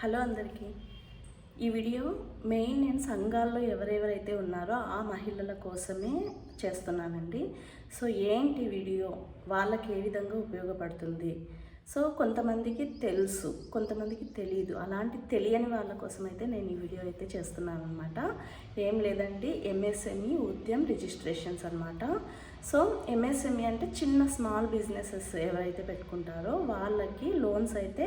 Hello అందరికీ. ఈ video main నేను సంఘాల్లో ఎవరెవరైతే ఉన్నారో ఆ మహిళల కోసమే చేస్తున్నానండి. సో ఏంటి వీడియో? వాళ్ళకి ఏ విధంగా ఉపయోగపడుతుంది? సో కొంతమందికి తెలుసు కొంతమందికి తెలియదు అలాంటి తెలియని వాళ్ళ కోసం అయితే నేను ఈ వీడియో అయితే చేస్తున్నాను అనమాట ఏం లేదండి ఎంఎస్ఎంఈ ఉద్యమ్ రిజిస్ట్రేషన్స్ అనమాట సో ఎంఎస్ఎంఈ అంటే చిన్న స్మాల్ బిజినెసెస్ ఎవరైతే పెట్టుకుంటారో వాళ్ళకి లోన్స్ అయితే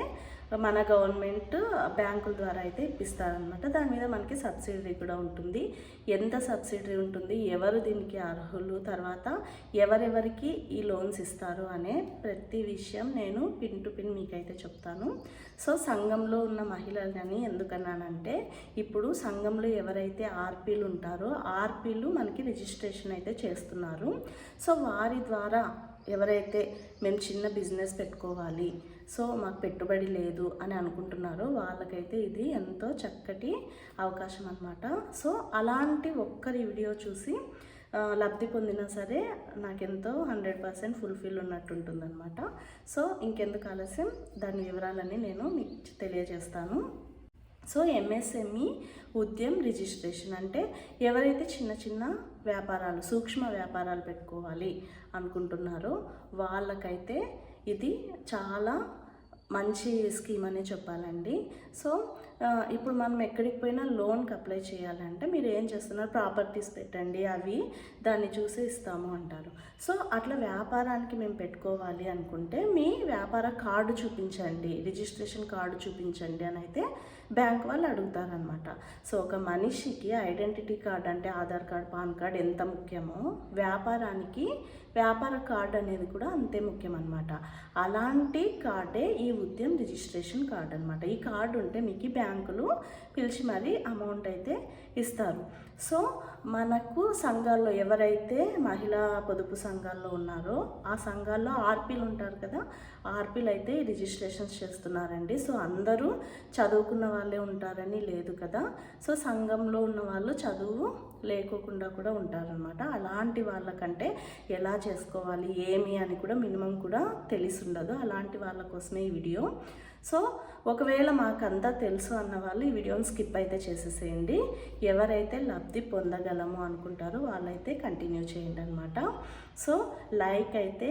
మన గవర్నమెంట్ బ్యాంకుల ద్వారా అయితే ఇప్పిస్తారనమాట దాని మీద మనకి సబ్సిడీ కూడా ఉంటుంది. ఎంత సబ్సిడీ ఉంటుంది? ఎవరు దీనికి అర్హులు? తర్వాత ఎవరెవరికి ఈ లోన్స్ ఇస్తారు అనే ప్రతి విషయం నేను పిన్ టు పిన్ మీకైతే చెప్తాను. సో సంఘంలో ఉన్న మహిళలని ఎందుకన్నానంటే ఇప్పుడు సంఘంలో ఎవరైతే ఆర్పీలు ఉంటారో ఆర్పీలు మనకి రిజిస్ట్రేషన్ అయితే చేస్తున్నారు. సో వారి ద్వారా ఎవరైతే మేము చిన్న బిజినెస్ పెట్టుకోవాలి సో మాకు పెట్టుబడి లేదు అని అనుకుంటున్నారో వాళ్ళకైతే ఇది ఎంతో చక్కటి అవకాశం అనమాట సో అలాంటి ఒక్కరి వీడియో చూసి లబ్ధి పొందినా సరే నాకెంతో హండ్రెడ్ పర్సెంట్ ఫుల్ఫిల్ ఉన్నట్టు ఉంటుందన్నమాట సో ఇంకెందుకు ఆలస్యం దాని వివరాలన్నీ నేను మీకు తెలియజేస్తాను. సో ఎంఎస్ఎంఈ ఉద్యమ్ రిజిస్ట్రేషన్ అంటే ఎవరైతే చిన్న చిన్న వ్యాపారాలు సూక్ష్మ వ్యాపారాలు పెట్టుకోవాలి అనుకుంటున్నారో వాళ్ళకైతే ఇది చాలా మంచి స్కీమ్ అనే చెప్పాలండి. సో ఇప్పుడు మనం ఎక్కడికి పోయినా లోన్కి అప్లై చేయాలంటే మీరు ఏం చేస్తున్నారు? ప్రాపర్టీస్ పెట్టండి అవి దాన్ని చూసి ఇస్తాము అంటారు. సో అట్లా వ్యాపారానికి మేము పెట్టుకోవాలి అనుకుంటే మీ వ్యాపార కార్డు చూపించండి రిజిస్ట్రేషన్ కార్డు చూపించండి అని అయితే బ్యాంక్ వాళ్ళు అడుగుతారనమాట సో ఒక మనిషికి ఐడెంటిటీ కార్డ్ అంటే ఆధార్ కార్డ్ పాన్ కార్డ్ ఎంత ముఖ్యమో వ్యాపారానికి వ్యాపార కార్డు అనేది కూడా అంతే ముఖ్యం అనమాట అలాంటి కార్డే ఈ ఉద్యమ్ రిజిస్ట్రేషన్ కార్డు అనమాట ఈ కార్డు ఉంటే మీకు బ్యాంకులు పిలిచి మరీ అమౌంట్ అయితే ఇస్తారు. సో మనకు సంఘాల్లో ఎవరైతే మహిళా పొదుపు సంఘాల్లో ఉన్నారో ఆ సంఘాల్లో ఆర్పీలు ఉంటారు కదా ఆర్పీలు అయితే రిజిస్ట్రేషన్స్ చేస్తున్నారండి. సో అందరూ చదువుకున్న వాళ్ళే ఉంటారని లేదు కదా. సో సంఘంలో ఉన్న వాళ్ళు చదువు లేకోకుండా కూడా ఉంటారనమాట అలాంటి వాళ్ళకంటే ఎలా చేసుకోవాలి ఏమి అని కూడా మినిమం కూడా తెలిసి ఉండదు. అలాంటి వాళ్ళ కోసమే ఈ వీడియో. సో ఒకవేళ మాకంతా తెలుసు అన్న వాళ్ళు ఈ వీడియోని స్కిప్ అయితే చేసేసేయండి. ఎవరైతే లబ్ధి పొందగలము అనుకుంటారో వాళ్ళైతే కంటిన్యూ చేయండి అనమాట సో లైక్ అయితే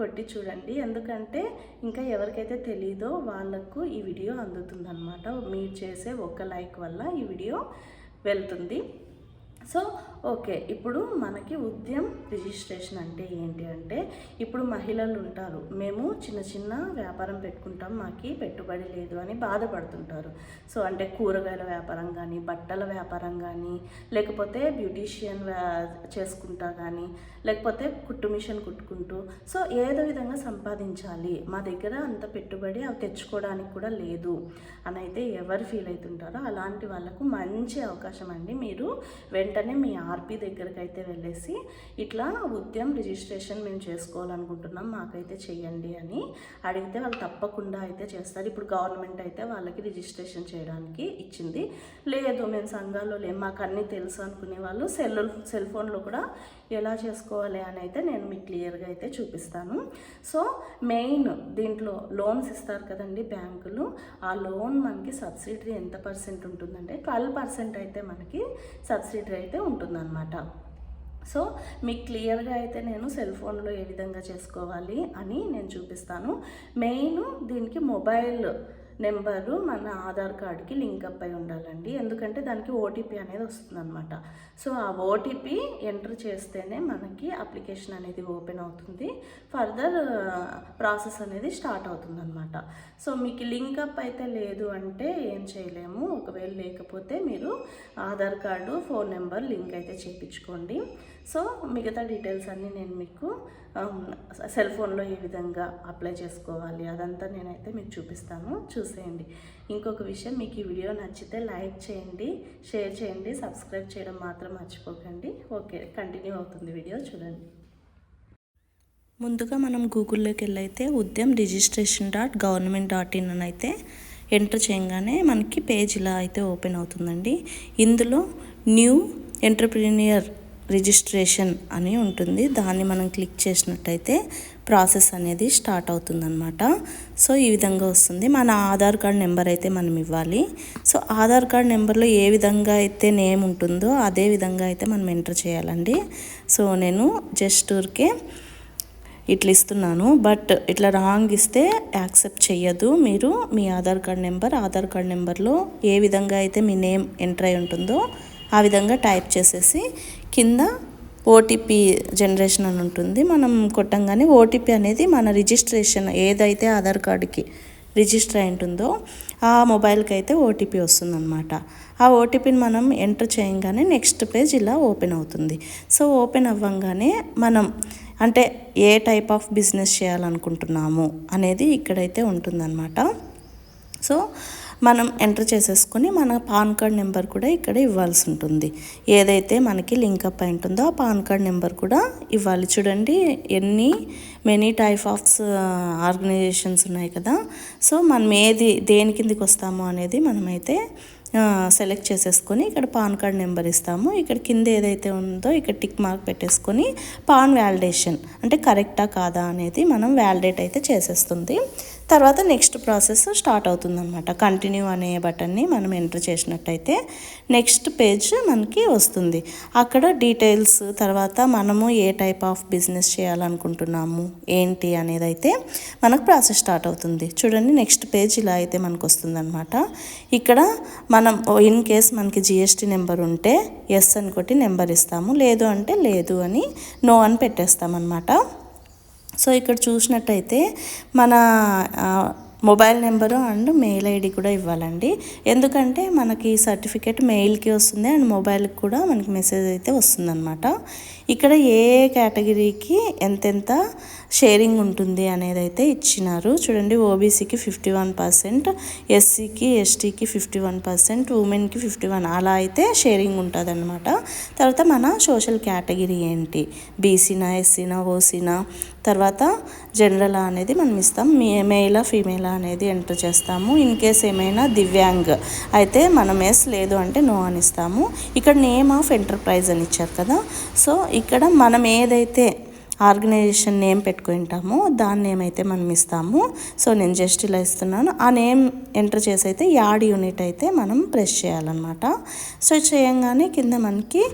కొట్టి చూడండి. ఎందుకంటే ఇంకా ఎవరికైతే తెలీదో వాళ్ళకు ఈ వీడియో అందుతుందన్నమాట. మీరు చేసే ఒక్క లైక్ వల్ల ఈ వీడియో వెళ్తుంది. సో ఓకే ఇప్పుడు మనకి ఉద్యమ్ రిజిస్ట్రేషన్ అంటే ఏంటి అంటే ఇప్పుడు మహిళలు ఉంటారు. మేము చిన్న చిన్న వ్యాపారం పెట్టుకుంటాం మాకు పెట్టుబడి లేదు అని బాధపడుతుంటారు. సో అంటే కూరగాయల వ్యాపారం కానీ బట్టల వ్యాపారం కానీ లేకపోతే బ్యూటీషియన్ చేసుకుంటా కానీ లేకపోతే కుట్టు మిషన్ కుట్టుకుంటూ సో ఏదో విధంగా సంపాదించాలి. మా దగ్గర అంత పెట్టుబడి అవి తెచ్చుకోవడానికి కూడా లేదు అని అయితే ఎవరు ఫీల్ అవుతుంటారో అలాంటి వాళ్ళకు మంచి అవకాశం అండి. మీరు వెంటనే వెంటనే మీ ఆర్పి దగ్గరికి అయితే వెళ్ళేసి ఇట్లా ఉద్యమ్ రిజిస్ట్రేషన్ మేము చేసుకోవాలనుకుంటున్నాం మాకైతే చెయ్యండి అని అడిగితే వాళ్ళు తప్పకుండా అయితే చేస్తారు. ఇప్పుడు గవర్నమెంట్ అయితే వాళ్ళకి రిజిస్ట్రేషన్ చేయడానికి ఇచ్చింది. లేదు మేము సంఘాల్లో లేదు మాకు అన్నీ తెలుసు అనుకునే వాళ్ళు సెల్ సెల్ ఫోన్లో కూడా ఎలా చేసుకోవాలి అని అయితే నేను మీకు క్లియర్గా అయితే చూపిస్తాను. సో మెయిన్ దీంట్లో లోన్స్ ఇస్తారు కదండి బ్యాంకులు. ఆ లోన్ మనకి సబ్సిడీ ఎంత పర్సెంట్ ఉంటుందంటే ట్వెల్వ్ పర్సెంట్ అయితే మనకి సబ్సిడీ అయితే ఉంటుందన్నమాట. సో మీకు క్లియర్గా అయితే నేను సెల్ ఫోన్లో ఏ విధంగా చేసుకోవాలి అని నేను చూపిస్తాను. మెయిన్ దీనికి మొబైల్ నెంబరు మన ఆధార్ కార్డ్కి లింక్ అప్ అయి ఉండాలండి. ఎందుకంటే దానికి ఓటీపీ అనేది వస్తుందన్నమాట. సో ఆ ఓటీపీ ఎంటర్ చేస్తేనే మనకి అప్లికేషన్ అనేది ఓపెన్ అవుతుంది. ఫర్దర్ ప్రాసెస్ అనేది స్టార్ట్ అవుతుందన్నమాట. సో మీకు లింక్ అప్ అయితే లేదు అంటే ఏం చేయలేము. ఒకవేళ లేకపోతే మీరు Aadhaar card phone number link అయితే చేయించుకోండి. సో మిగతా డీటెయిల్స్ అన్నీ నేను మీకు సెల్ ఫోన్లో ఏ విధంగా అప్లై చేసుకోవాలి అదంతా నేనైతే మీకు చూపిస్తాను. చూ చూసేయండి. ఇంకొక విషయం మీకు ఈ వీడియో నచ్చితే లైక్ చేయండి షేర్ చేయండి సబ్స్క్రైబ్ చేయడం మాత్రం మర్చిపోకండి. ఓకే కంటిన్యూ అవుతుంది వీడియో చూడండి. ముందుగా మనం గూగుల్లోకి వెళ్ళైతే Udyam registration dot government dot in అని అయితే ఎంటర్ చేయగానే మనకి పేజ్ ఇలా అయితే ఓపెన్ అవుతుందండి. ఇందులో న్యూ ఎంటర్ప్రీనియర్ రిజిస్ట్రేషన్ అని ఉంటుంది. దాన్ని మనం క్లిక్ చేసినట్టయితే ప్రాసెస్ అనేది స్టార్ట్ అవుతుందన్నమాట. సో ఈ విధంగా వస్తుంది. మన ఆధార్ కార్డ్ నెంబర్ అయితే మనం ఇవ్వాలి. సో ఆధార్ కార్డ్ నెంబర్లో ఏ విధంగా అయితే నేమ్ ఉంటుందో అదే విధంగా అయితే మనం ఎంటర్ చేయాలండి. సో నేను జస్ట్ ఊరికే ఇట్లా ఇస్తున్నాను బట్ ఇట్లా రాంగ్ ఇస్తే యాక్సెప్ట్ చేయదు మీరు. మీ Aadhaar card number Aadhaar card నెంబర్లో ఏ విధంగా అయితే మీ నేమ్ ఎంటర్ అయి ఉంటుందో ఆ విధంగా టైప్ చేసేసి కింద ఓటీపీ జనరేషన్ అని ఉంటుంది. మనం కొట్టంగానే ఓటీపీ అనేది మన రిజిస్ట్రేషన్ ఏదైతే ఆధార్ కార్డుకి రిజిస్టర్ అయి ఉంటుందో ఆ మొబైల్కి అయితే ఓటీపీ వస్తుందన్నమాట. ఆ ఓటీపీని మనం ఎంటర్ చేయగానే నెక్స్ట్ పేజ్ ఇలా ఓపెన్ అవుతుంది. సో ఓపెన్ అవ్వంగానే మనం అంటే ఏ టైప్ ఆఫ్ బిజినెస్ చేయాలనుకుంటున్నాము అనేది ఇక్కడైతే ఉంటుందన్నమాట. సో మనం ఎంటర్ చేసేసుకొని మన పాన్ కార్డ్ నెంబర్ కూడా ఇక్కడ ఇవ్వాల్సి ఉంటుంది. ఏదైతే మనకి లింక్ అప్ అయి ఉంటుందో ఆ పాన్ కార్డ్ నెంబర్ కూడా ఇవ్వాలి. చూడండి ఎన్ని మెనీ టైప్ ఆఫ్స్ ఆర్గనైజేషన్స్ ఉన్నాయి కదా. సో మనం ఏది దేని కిందికి వస్తామో అనేది మనమైతే uh, సెలెక్ట్ చేసేసుకొని ఇక్కడ పాన్ కార్డ్ నెంబర్ ఇస్తాము. ఇక్కడ కింద ఏదైతే ఉందో ఇక్కడ టిక్ మార్క్ పెట్టేసుకొని పాన్ వ్యాలిడేషన్ అంటే కరెక్టా కాదా అనేది మనం వ్యాలిడేట్ అయితే చేసేస్తుంది. తర్వాత నెక్స్ట్ ప్రాసెస్ స్టార్ట్ అవుతుందన్నమాట. కంటిన్యూ అనే బటన్ని మనం ఎంటర్ చేసినట్టయితే నెక్స్ట్ పేజ్ మనకి వస్తుంది. అక్కడ డీటెయిల్స్ తర్వాత మనము ఏ టైప్ ఆఫ్ బిజినెస్ చేయాలనుకుంటున్నాము ఏంటి అనేది అయితే మనకు ప్రాసెస్ స్టార్ట్ అవుతుంది. చూడండి నెక్స్ట్ పేజ్ ఇలా అయితే మనకు వస్తుందన్నమాట. ఇక్కడ మనం ఇన్ కేస్ మనకి జిఎస్టీ నెంబర్ ఉంటే ఎస్ అని కొట్టి నెంబర్ ఇస్తాము. లేదు అంటే లేదు అని నో అని పెట్టేస్తామన్నమాట. సో ఇక్కడ చూసినట్టయితే మన ఆ, mobile number and mail ID కూడా ఇవ్వాలండి. ఎందుకంటే మనకి సర్టిఫికేట్ మెయిల్కి వస్తుంది అండ్ మొబైల్కి కూడా మనకి మెసేజ్ అయితే వస్తుందన్నమాట. ఇక్కడ ఏ కేటగిరీకి ఎంతెంత షేరింగ్ ఉంటుంది అనేది అయితే ఇచ్చినారు. చూడండి ఓబీసీకి ఫిఫ్టీ వన్ పర్సెంట్ ఎస్సీకి ఎస్టీకి ఫిఫ్టీ వన్ పర్సెంట్ ఉమెన్కి ఫిఫ్టీ వన్ అలా అయితే షేరింగ్ ఉంటుంది అనమాట తర్వాత మన సోషల్ కేటగిరీ ఏంటి? బీసీనా ఎస్సీనా ఓసీనా తర్వాత జనరల్ అనేది మనం ఇస్తాం. మే మేలా ఫీమేలా అనేది ఎంటర్ చేస్తాము. ఇన్ కేస్ ఏమైనా దివ్యాంగ్ అయితే మనం ఎస్ లేదు అంటే నో అని ఇస్తాము. ఇక్కడ నేమ్ ఆఫ్ ఎంటర్ప్రైజ్ అని ఇచ్చారు కదా. సో ఇక్కడ మనం ఏదైతే ఆర్గనైజేషన్ నేమ్ పెట్టుకుంటామో దాని నేమ్ అయితే మనం ఇస్తాము. సో నేను జస్ట్ ఇలా ఇస్తున్నాను. ఆ నేమ్ ఎంటర్ చేసి అయితే యాడ్ యూనిట్ అయితే మనం ప్రెస్ చేయాలన్నమాట. సో చేయంగానే కింద మనకి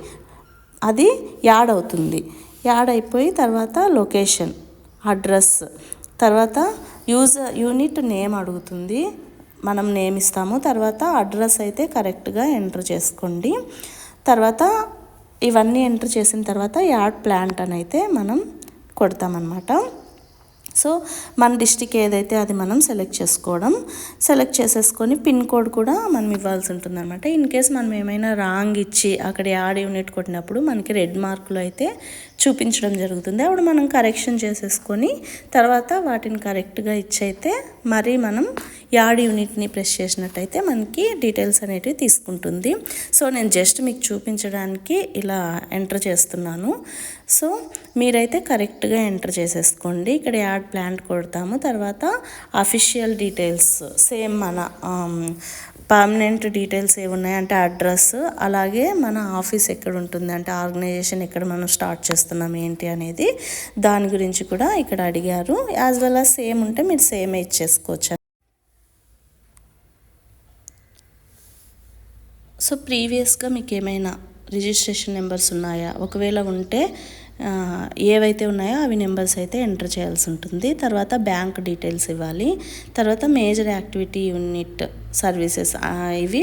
అది యాడ్ అవుతుంది. యాడ్ అయిపోయి తర్వాత లొకేషన్ అడ్రస్ తర్వాత యూజర్ యూనిట్ నేమ్ అడుగుతుంది. మనం నేమ్ ఇస్తాము తర్వాత అడ్రస్ అయితే కరెక్ట్గా ఎంటర్ చేసుకోండి. తర్వాత ఇవన్నీ ఎంటర్ చేసిన తర్వాత యాడ్ ప్లాంట్ అని అయితే మనం కొడతామన్నమాట. సో మన డిస్టిక్ ఏదైతే అది మనం సెలెక్ట్ చేసుకోవడం సెలెక్ట్ చేసేసుకొని పిన్ కోడ్ కూడా మనం ఇవ్వాల్సి ఉంటుంది అనమాట ఇన్ కేస్ మనం ఏమైనా రాంగ్ ఇచ్చి అక్కడ యాడ్ యూనిట్ కొట్టినప్పుడు మనకి రెడ్ మార్కులు అయితే చూపించడం జరుగుతుంది. అప్పుడు మనం కరెక్షన్ చేసేసుకొని తర్వాత వాటిని కరెక్ట్గా ఇచ్చైతే మరి మనం యాడ్ యూనిట్ని ప్రెస్ చేసినట్టయితే మనకి డీటెయిల్స్ అనేటివి తీసుకుంటుంది. సో నేను జస్ట్ మీకు చూపించడానికి ఇలా ఎంటర్ చేస్తున్నాను. సో మీరైతే కరెక్ట్గా ఎంటర్ చేసేసుకోండి. ఇక్కడ యాడ్ ప్లాంట్ కొడతాము. తర్వాత అఫీషియల్ డీటెయిల్స్ సేమ్ మన పర్మనెంట్ డీటెయిల్స్ ఏమున్నాయి అంటే అడ్రస్ అలాగే మన ఆఫీస్ ఎక్కడ ఉంటుంది అంటే ఆర్గనైజేషన్ ఎక్కడ మనం స్టార్ట్ చేస్తున్నాం ఏంటి అనేది దాని గురించి కూడా ఇక్కడ అడిగారు. యాజ్ వెల్ అస్ సేమ్ ఉంటే మీరు సేమ్ ఇచ్చేసుకోవచ్చు సో ప్రీవియస్గా మీకు ఏమైనా రిజిస్ట్రేషన్ నెంబర్స్ ఉన్నాయా? ఒకవేళ ఉంటే ఏవైతే ఉన్నాయో అవి నెంబర్స్ అయితే ఎంటర్ చేయాల్సి ఉంటుంది. తర్వాత బ్యాంక్ డీటెయిల్స్ ఇవ్వాలి. తర్వాత మేజర్ యాక్టివిటీ యూనిట్ సర్వీసెస్ ఇవి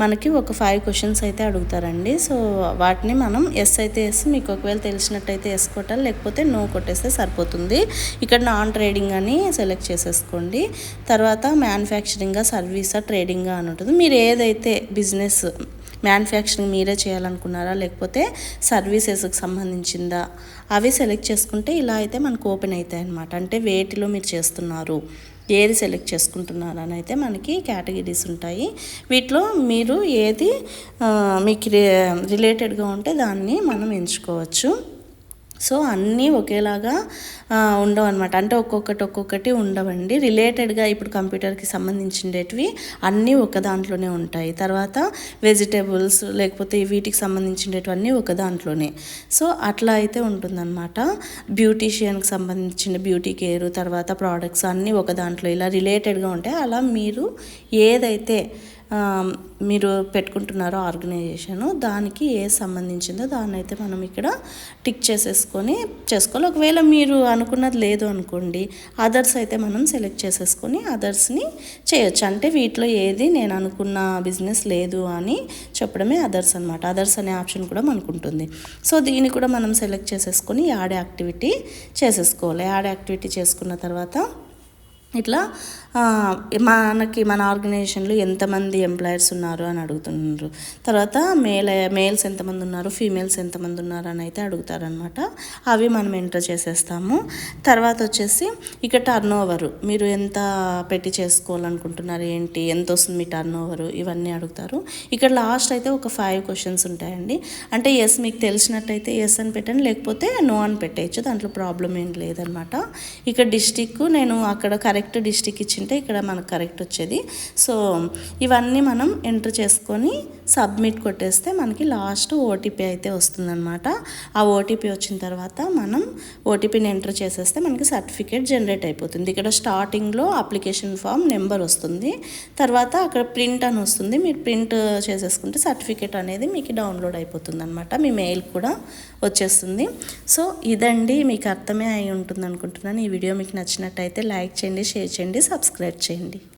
మనకి ఒక ఫైవ్ క్వశ్చన్స్ అయితే అడుగుతారండి. సో వాటిని మనం ఎస్ అయితే ఎస్ మీకు ఒకవేళ తెలిసినట్టయితే ఎస్ కొట్టాలి లేకపోతే నో కొట్టేస్తే సరిపోతుంది. ఇక్కడ నాన్ ట్రేడింగ్ అని సెలెక్ట్ చేసేసుకోండి. తర్వాత మ్యానుఫ్యాక్చరింగా సర్వీసా ట్రేడింగా అని ఉంటుంది. మీరు ఏదైతే బిజినెస్ మ్యానుఫ్యాక్చరింగ్ మీరే చేయాలనుకున్నారా? లేకపోతే సర్వీసెస్కి సంబంధించిందా? అవి సెలెక్ట్ చేసుకుంటే ఇలా అయితే మనకు ఓపెన్ అవుతాయి అనమాట అంటే వేటిలో మీరు చేస్తున్నారు ఏది సెలెక్ట్ చేసుకుంటున్నారని అని అయితే మనకి కేటగిరీస్ ఉంటాయి. వీటిలో మీరు ఏది మీకు రిలేటెడ్గా ఉంటే దాన్ని మనం ఎంచుకోవచ్చు. సో అన్నీ ఒకేలాగా ఉండవు అనమాట అంటే ఒక్కొక్కటి ఒక్కొక్కటి ఉండవండి. రిలేటెడ్గా ఇప్పుడు కంప్యూటర్కి సంబంధించినవి అన్నీ ఒక దాంట్లోనే ఉంటాయి. తర్వాత వెజిటేబుల్స్ లేకపోతే వీటికి సంబంధించినవన్నీ ఒక దాంట్లోనే. సో అట్లా అయితే ఉంటుందన్నమాట. బ్యూటీషియన్కి సంబంధించిన బ్యూటీ కేర్ తర్వాత ప్రోడక్ట్స్ అన్నీ ఒక దాంట్లో ఇలా రిలేటెడ్గా ఉంటాయి. అలా మీరు ఏదైతే మీరు పెట్టుకుంటున్నారో ఆర్గనైజేషన్ దానికి ఏ సంబంధించిందో దాన్ని అయితే మనం ఇక్కడ టిక్ చేసేసుకొని చేసుకోవాలి. ఒకవేళ మీరు అనుకున్నది లేదు అనుకోండి అదర్స్ అయితే మనం సెలెక్ట్ చేసేసుకొని అదర్స్ని చేయొచ్చు. అంటే వీటిలో ఏది నేను అనుకున్న బిజినెస్ లేదు అని చెప్పడమే అదర్స్ అనమాట అదర్స్ అనే ఆప్షన్ కూడా మనకు ఉంటుంది. సో దీన్ని కూడా మనం సెలెక్ట్ చేసేసుకొని యాడ్ యాక్టివిటీ చేసేసుకోవాలి. యాడ్ యాక్టివిటీ చేసుకున్న తర్వాత ఇట్లా మనకి మన ఆర్గనైజేషన్లో ఎంతమంది ఎంప్లాయర్స్ ఉన్నారు అని అడుగుతున్నారు. తర్వాత మేల్ మేల్స్ ఎంతమంది ఉన్నారు ఫీమేల్స్ ఎంతమంది ఉన్నారు అని అయితే అడుగుతారనమాట అవి మనం ఎంటర్ చేసేస్తాము. తర్వాత వచ్చేసి ఇక టర్న్ ఓవర్ మీరు ఎంత పెట్టి చేసుకోవాలనుకుంటున్నారు ఏంటి ఎంత వస్తుంది మీ టర్న్ ఓవర్ ఇవన్నీ అడుగుతారు. ఇక్కడ లాస్ట్ అయితే ఒక ఫైవ్ క్వశ్చన్స్ ఉంటాయండి. అంటే ఎస్ మీకు తెలిసినట్టయితే ఎస్ అని పెట్టండి లేకపోతే నో అని పెట్టేయచ్చు దాంట్లో ప్రాబ్లం ఏం లేదనమాట ఇక్కడ డిస్టిక్ నేను అక్కడ కరెక్ట్ కరెక్ట్ డిస్టిక్ ఇచ్చింటే ఇక్కడ మనకు కరెక్ట్ వచ్చేది. సో ఇవన్నీ మనం ఎంటర్ చేసుకొని సబ్మిట్ కొట్టేస్తే మనకి లాస్ట్ ఓటీపీ అయితే వస్తుందన్నమాట. ఆ ఓటీపీ వచ్చిన తర్వాత మనం ఓటీపీని ఎంటర్ చేసేస్తే మనకి సర్టిఫికేట్ జనరేట్ అయిపోతుంది. ఇక్కడ స్టార్టింగ్లో అప్లికేషన్ ఫామ్ నెంబర్ వస్తుంది. తర్వాత అక్కడ ప్రింట్ అని వస్తుంది. మీరు ప్రింట్ చేసేసుకుంటే సర్టిఫికేట్ అనేది మీకు డౌన్లోడ్ అయిపోతుంది అనమాట మీ మెయిల్ కూడా వచ్చేస్తుంది. సో ఇదండి మీకు అర్థమే అయి ఉంటుంది అనుకుంటున్నాను ఈ వీడియో మీకు నచ్చినట్టయితే లైక్ చేయండి షేర్ చేయండి సబ్స్క్రైబ్ చేయండి.